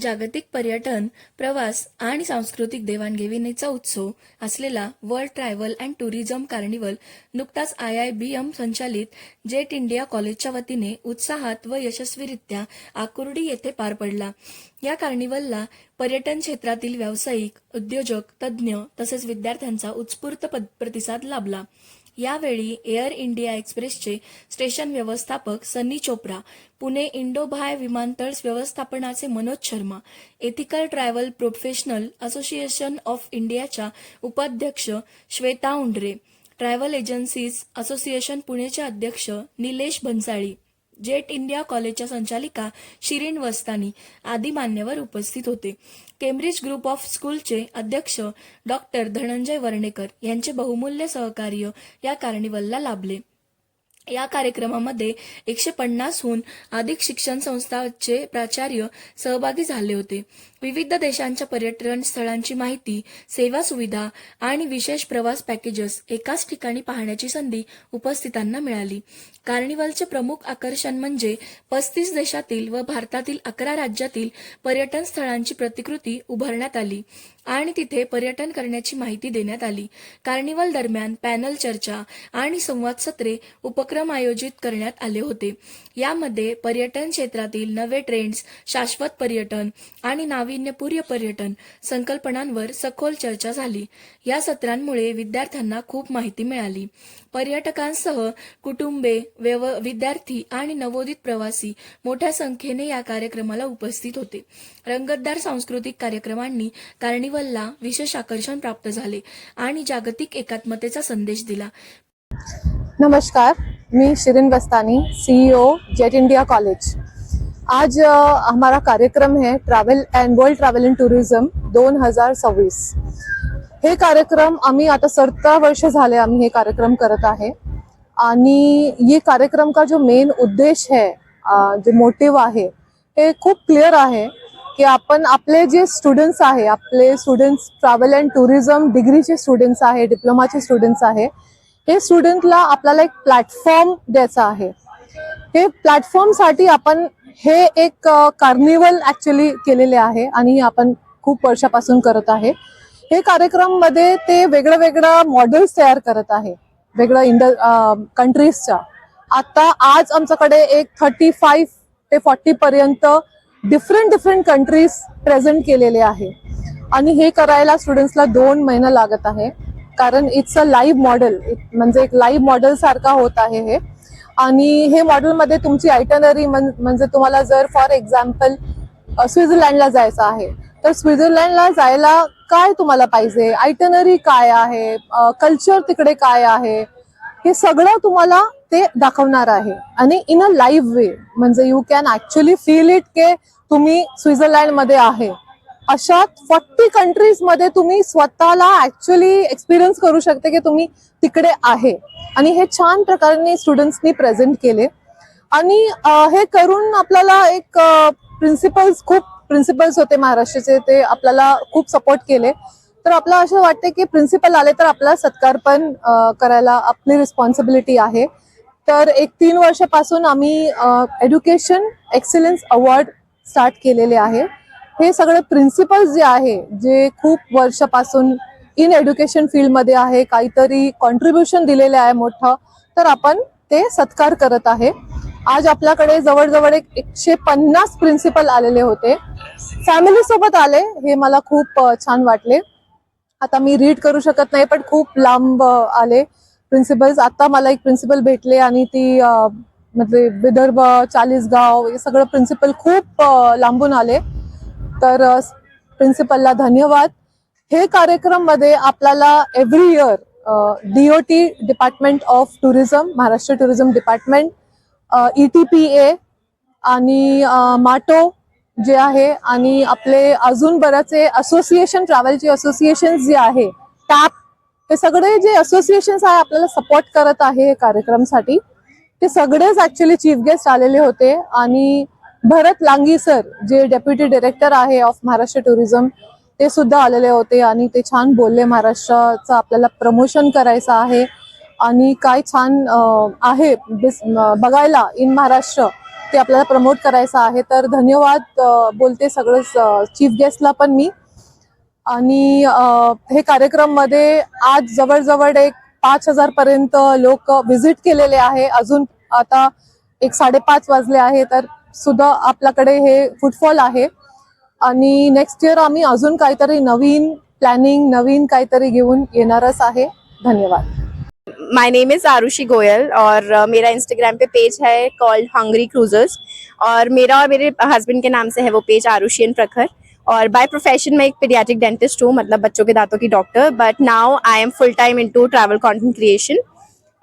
जागतिक पर्यटन प्रवास आणि सांस्कृतिक देवाणघेवाणीचा उत्सव असलेला world travel and tourism carnival नुकताच आय आय बी एम संचालित जेट इंडिया कॉलेजच्या वतीने उत्साहात व यशस्वीरित्या आकुर्डी येथे पार पडला. या कार्निवलला पर्यटन क्षेत्रातील व्यावसायिक उद्योजक तज्ज्ञ तसेच विद्यार्थ्यांचा उत्स्फूर्त पद- प्रतिसाद लाभला. यावेळी एअर इंडिया एक्सप्रेसचे स्टेशन व्यवस्थापक सन्नी चोप्रा पुणे इंडो भाय विमानतळ व्यवस्थापनाचे Manoj Sharma ethical travel professional association of इंडियाच्या उपाध्यक्ष Shweta Undre travel agencies association पुणेचे अध्यक्ष निलेश भन्साळी जेट इंडिया कॉलेजच्या संचालिका शिरीन वस्तानी आदी मान्यवर उपस्थित होते. केम्ब्रिज ग्रुप ऑफ स्कूलचे अध्यक्ष डॉक्टर धनंजय वर्णेकर यांचे बहुमूल्य सहकार्य या कार्निवलला लाभले. या कार्यक्रमामध्ये एकशे पन्नासहून अधिक शिक्षण संस्थांचे प्राचार्य सहभागी झाले होते. विविध देशांच्या पर्यटन स्थळांची माहिती सेवा सुविधा आणि विशेष प्रवास पॅकेजेस एकाच ठिकाणी पाहण्याची संधी उपस्थितांना मिळाली. कार्निवलचे प्रमुख आकर्षण म्हणजे पस्तीस देशातील व भारतातील अकरा राज्यातील पर्यटन स्थळांची प्रतिकृती उभारण्यात आली. आणि तिथे पर्यटन करण्याची माहिती देण्यात आली. कार्निवल दरम्यान पॅनल चर्चा आणि संवाद सत्रे उपक्रम आयोजित करण्यात आले होते. यामध्ये पर्यटन क्षेत्रातील नवे ट्रेंड्स शाश्वत पर्यटन आणि नाविन्यपूर्य पर्यटन संकल्पनांवर सखोल चर्चा झाली. या सत्रांमुळे विद्यार्थ्यांना खूप माहिती मिळाली. पर्यटकांसह कुटुंबे व्यव विद्यार्थी आणि नवोदित प्रवासी मोठ्या संख्येने या कार्यक्रमाला उपस्थित होते. रंगतदार सांस्कृतिक कार्यक्रमांनी कार्निवलला विशेष आकर्षण प्राप्त झाले आणि जागतिक एकात्मतेचा संदेश दिला. नमस्कार मी Shirin Bastani CEO jet India college आज हमारा कार्यक्रम है travel and world travel and tourism दोन हजार सव्वीस. हे कार्यक्रम आम्ही आता सतरा वर्ष झाले आम्ही हे कार्यक्रम करत आहे. आणि ये कार्यक्रम का जो मेन उद्देश है जो जे मोटिव आहे हे खूप क्लिअर आहे की आपण आपले जे स्टुडंट्स आहे आपले स्टुडंट्स ट्रॅव्हल अँड टुरिझम डिग्रीचे स्टुडंट्स आहे डिप्लोमाचे स्टुडंट्स आहे हे स्टुडंटला आपल्याला एक प्लॅटफॉर्म द्यायचा आहे. हे प्लॅटफॉर्मसाठी आपण हे एक कार्निवल ॲक्च्युली केलेले आहे आणि आपण खूप वर्षापासून करत आहे. हे कार्यक्रममध्ये ते वेगळं वेगळं मॉडेल्स तयार करत आहे. वेगळं इंड कंट्रीजच्या आता आज आमच्याकडे एक थर्टी फाईव्ह ते फॉर्टी पर्यंत डिफरंट डिफरंट कंट्रीज प्रेझेंट केलेले आहे. आणि हे करायला स्टुडंट्सला दोन महिना लागत आहे. कारण इट्स अ लाईव्ह मॉडेल म्हणजे एक लाईव्ह मॉडेल सारखा होत आहे हे. आणि हे मॉडेलमध्ये तुमची आयटनरी म्हणजे तुम्हाला जर फॉर एक्झाम्पल स्वित्झर्लंडला जायचं आहे. तर स्वित्झर्लंडला जायला काय तुम्हाला पाहिजे? आयटनरी काय आहे? कल्चर तिकडे काय आहे? हे सगळं तुम्हाला ते दाखवणार आहे. आणि इन अ लाईव्ह वे म्हणजे you can actually feel it के तुम्ही स्वित्झर्लंडमध्ये आहे. अशा फॉर्टी कंट्रीजमध्ये तुम्ही स्वतःला ऍक्च्युली एक्सपिरियन्स करू शकते की तुम्ही तिकडे आहे. आणि हे छान प्रकारे स्टुडंट्सनी प्रेझेंट केले. आणि हे करून आपल्याला एक प्रिन्सिपल्स खूप प्रिन्सिपल्स होते महाराष्ट्राचे ते आपल्याला खूप सपोर्ट केले. तर आपल्याला असं वाटते की प्रिन्सिपल आले तर आपला सत्कार पण करायला आपली रिस्पॉन्सिबिलिटी आहे. तर एक तीन वर्षापासून आम्ही एज्युकेशन एक्सिलन्स अवॉर्ड स्टार्ट केलेले आहे. हे सगळे प्रिन्सिपल्स जे आहे जे खूप वर्षापासून इन एज्युकेशन फील्डमध्ये आहे काहीतरी कॉन्ट्रीब्युशन दिलेले आहे मोठं तर आपण ते सत्कार करत आहे. आज आपल्याकडे जवळजवळ एक एकशे पन्नास प्रिन्सिपल आलेले होते. फॅमिली सोबत आले हे मला खूप छान वाटले. आता मी रीड करू शकत नाही पण खूप लांब आले प्रिन्सिपल्स आता मला एक प्रिन्सिपल भेटले आणि ती म्हणजे विदर्भ चाळीसगाव हे सगळं प्रिन्सिपल खूप लांबून आले. तर प्रिन्सिपलला धन्यवाद. हे कार्यक्रममध्ये आपल्याला every year DOT department of tourism Maharashtra tourism department E T P A आणि माटो जे आहे आणि आपले अजून बरेचसे असोसिएशन ट्रॅव्हलचे असोसिएशन जे आहे टॅप हे सगळे जे असोसिएशन्स आहे आपल्याला सपोर्ट करत आहे कार्यक्रमसाठी. ते सगळेच ऍक्च्युली चीफ गेस्ट आलेले होते आणि भरत लांगी सर जे डेप्युटी डिरेक्टर आहे ऑफ महाराष्ट्र टुरिझम ते सुद्धा आलेले होते आणि ते छान बोलले महाराष्ट्राचं आपल्याला प्रमोशन करायचं आहे. आणि काय छान आहे बघायला इन महाराष्ट्र ते आपल्याला प्रमोट करायचं आहे. तर धन्यवाद बोलते सगळं चीफ गेस्टला पण मी. आणि हे हे कार्यक्रममध्ये आज जवळजवळ एक पाच हजार पर्यंत लोक व्हिजिट केलेले आहे. अजून आता एक साडेपाच वाजले आहे तर सुद्धा आपल्याकडे हे फुटफॉल आहे. आणि नेक्स्ट इयर आम्ही अजून काहीतरी नवीन प्लॅनिंग नवीन काहीतरी घेऊन येणारच आहे. धन्यवाद. My name is Arushi Goyal और uh, मेरा इंस्टाग्राम पे पेज है कॉल्ड हंगरी क्रूजर्स और मेरा और मेरे हस्बैंड के नाम से है वो पेज आरुषियन प्रखर और बाय प्रोफेशन मैं एक पीडियाट्रिक डेंटिस्ट हूँ मतलब बच्चों के दांतों की doctor but now I am full time into travel content creation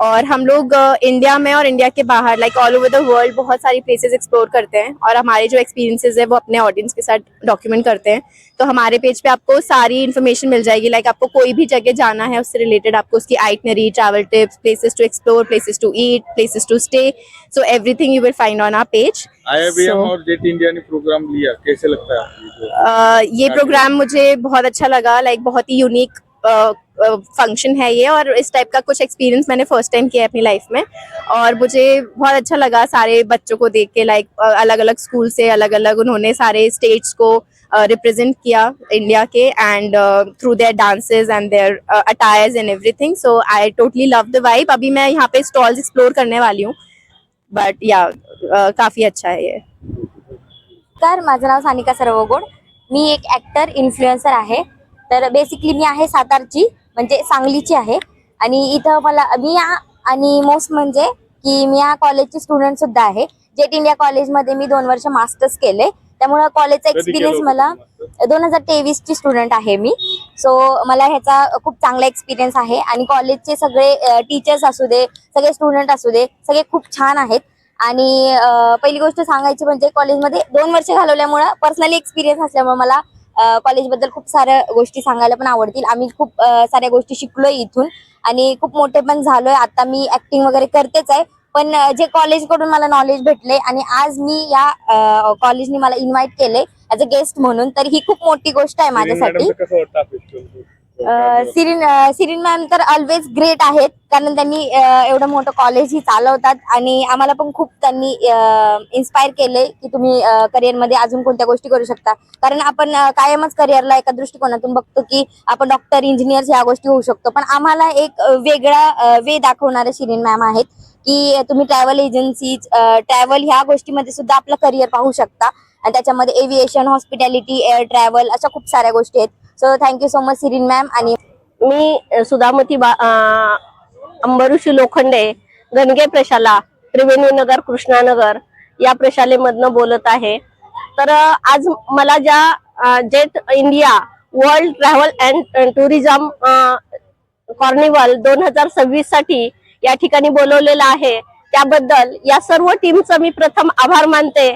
और हम लोग इंडिया में और इंडिया के बाहर like all over the world बहुत सारी प्लेसेस एक्सप्लोर करते हैं और हमारे जो एक्सपीरियंसेस है वो अपने ऑडियंस के साथ डॉक्यूमेंट करते हैं। तो हमारे पेज पे आपको सारी इन्फॉर्मेशन मिल जाएगी लाइक आपको कोई भी जगह जाना है उससे रिलेटेड आपको उसकी itinerary travel tips places to explore places to eat places to stay so everything you will find on our page IIBM और जेट इंडिया ने प्रोग्राम लिया कैसे लगता है ये प्रोग्राम मुझे बहुत अच्छा लगा लाइक बहुत ही यूनिक फ़ंक्शन है ये और इस टाइप का कुछ एक्सपीरियंस मैंने फ़र्स्ट टाइम किया है अपनी लाइफ में। और मुझे बहुत अच्छा लगा सारे बच्चों को देख के लाइक अलग अलग स्कूल से अलग अलग उन्होंने सारे स्टेट्स को रिप्रेजेंट किया India K and through their dances and their attires and everything so I totally love the vibe अभी मैं यहाँ पे स्टॉल्स एक्सप्लोर करने वाली हूँ। बट या काफ़ी अच्छा है ये। नमस्कार माझं नाव सानिका सरवगोड. मी एक ॲक्टर इन्फ्लुएन्सर आहे. तर बेसिकली मी आहे सातारची म्हणजे सांगलीची आहे. आणि इथं मला मी या आणि मोस्ट म्हणजे की मी या कॉलेजची स्टुडंट सुद्धा आहे. जेट इंडिया कॉलेजमध्ये मी दोन वर्ष मास्टर्स केले. त्यामुळं कॉलेजचा एक्सपिरियन्स मला? दोन हजार तेवीस ची स्टुडंट आहे मी. सो मला ह्याचा खूप चांगला एक्सपिरियन्स आहे. आणि कॉलेजचे सगळे टीचर्स असू दे सगळे स्टुडंट असू दे सगळे खूप छान आहेत. आणि पहिली गोष्ट सांगायची म्हणजे कॉलेजमध्ये दोन वर्ष घालवल्यामुळं पर्सनली एक्सपिरियन्स असल्यामुळे मला कॉलेजबद्दल खूप साऱ्या गोष्टी सांगायला पण आवडतील. आम्ही खूप साऱ्या गोष्टी शिकलोय इथून. आणि खूप मोठे पण झालोय. आता मी ऍक्टिंग वगैरे करतेच आहे. पण जे कॉलेजकडून मला नॉलेज भेटले आणि आज मी या कॉलेजने मला इन्व्हाइट केले ऍज अ गेस्ट म्हणून तर ही खूप मोठी गोष्ट आहे माझ्यासाठी. सिरीन मॅम तर ऑलवेज ग्रेट आहेत. कारण त्यांनी एवढं मोठं कॉलेज ही चालवतात. आणि आम्हाला पण खूप त्यांनी इन्स्पायर केले की तुम्ही करिअरमध्ये अजून कोणत्या गोष्टी करू शकता. कारण आपण कायमच करिअरला एका दृष्टिकोनातून बघतो की आपण डॉक्टर इंजिनियर्स ह्या गोष्टी होऊ शकतो. पण आम्हाला एक वेगळा वे दाखवणारे शिरीन मॅम आहेत की तुम्ही ट्रॅव्हल एजन्सी ट्रॅव्हल ह्या गोष्टीमध्ये सुद्धा आपलं करिअर पाहू शकता. आणि त्याच्यामध्ये एव्हिएशन हॉस्पिटॅलिटी एअर ट्रॅव्हल अशा खूप साऱ्या गोष्टी आहेत. So thank you so much Shirin ma'am आणि मी सुधामती बा अंबरुषी लोखंडे गणगे प्रशाला त्रिवेणी नगर कृष्णानगर या प्रशालेमधनं बोलत आहे. तर आज मला ज्या jet India world travel and tourism carnival दोन हजार सव्वीससाठी या ठिकाणी बोलवलेलं आहे. त्याबद्दल या सर्व टीमचं मी प्रथम आभार मानते.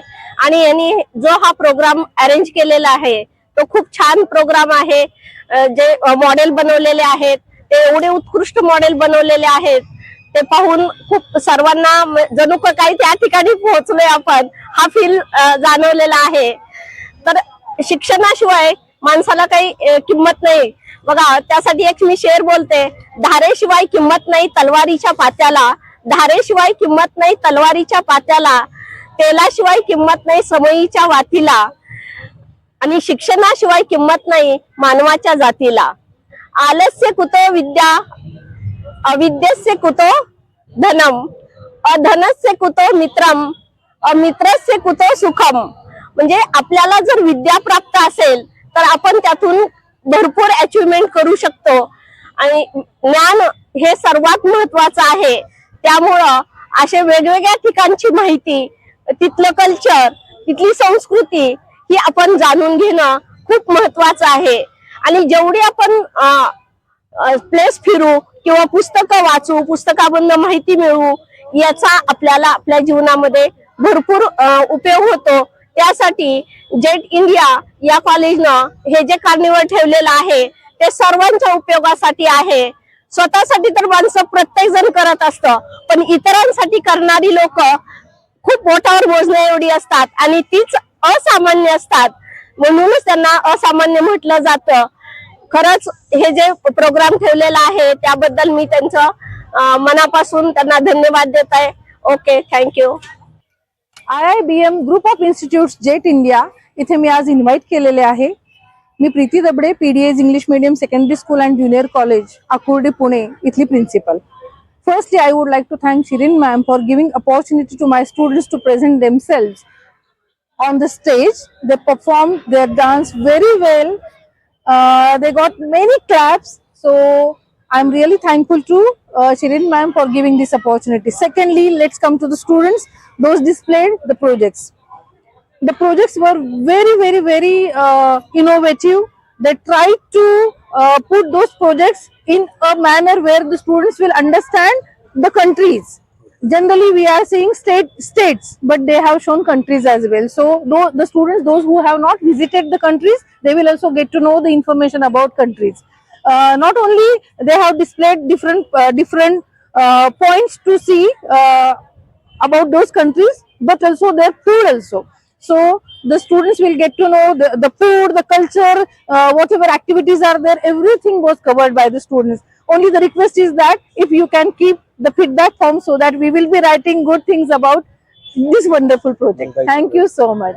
आणि यांनी जो हा प्रोग्राम अरेंज केलेला आहे तो खूप छान प्रोग्राम आहे. जे मॉडेल बनवलेले आहेत ते एवढे उत्कृष्ट मॉडेल बनवलेले आहेत ते पाहून खूप सर्वांना जणू का काही त्या ठिकाणी पोहोचलोय आपण हा फील जाणवलेला आहे. तर शिक्षणाशिवाय माणसाला काही किंमत नाही. बघा त्यासाठी एक मी शेर बोलते धारेशिवाय किंमत नाही तलवारीच्या पात्याला. धारेशिवाय किंमत नाही तलवारीच्या पात्याला. तेलाशिवाय किंमत नाही समयीच्या वातीला. आणि शिक्षणाशिवाय किंमत नाही मानवाच्या जातीला. आलस्य कुतो विद्या अविद्यस्य कुतो धनम अधनस्य कुतो मित्रम अमित्रस्य कुतो सुखम. म्हणजे आपल्याला जर विद्या प्राप्त असेल तर आपण त्यातून भरपूर अचिव्हमेंट करू शकतो. आणि ज्ञान हे सर्वात महत्वाचं आहे. त्यामुळं असे वेगवेगळ्या ठिकाणची माहिती तिथलं कल्चर तिथली संस्कृती ही आपण जाणून घेणं खूप महत्वाचं आहे. आणि जेवढी आपण प्लेस फिरू किंवा पुस्तकं वाचू पुस्तकामधनं माहिती मिळवू याचा आपल्याला आपल्या जीवनामध्ये भरपूर उपयोग होतो. त्यासाठी जेट इंडिया या कॉलेजनं हे जे कार्निवल ठेवलेलं आहे ते सर्वांच्या उपयोगासाठी आहे. स्वतःसाठी तर माणसं प्रत्येक जण करत असतं पण इतरांसाठी करणारी लोक खूप बोटावर मोजण्या एवढी असतात आणि तीच असामान्य असतात. म्हणूनच त्यांना असामान्य म्हटलं जातं. खरंच हे जे प्रोग्राम ठेवलेला आहे त्याबद्दल मी त्यांचं मनापासून त्यांना धन्यवाद देत आहे okay thank you I I B M group of institutes jet India इथे मी आज इन्व्हाइट केलेले आहे. मी Preeti Dabade P D English medium secondary school and junior college Akurdi Pune इथली principal Firstly, I would like to thank Shirin ma'am for giving opportunity to my students to present themselves on the stage. They performed their dance very well. Uh, they got many claps. So I'm really thankful to uh, Shirin ma'am for giving this opportunity. Secondly, let's come to the students. Those displayed the projects. The projects were very, very, very uh, innovative. They tried to uh, put those projects in a manner where the students will understand the countries. Generally, we are seeing state states, but they have shown countries as well. So, though the students, those who have not visited the countries, they will also get to know the information about countries. Uh, not only they have displayed different uh, different uh, points to see uh, about those countries, but also their food also. So the students will get to know the, the food, the culture, uh, whatever activities are there, everything was covered by the students. Only the request is that if you can keep the feedback form so that we will be writing good things about this wonderful project. Thank you so much.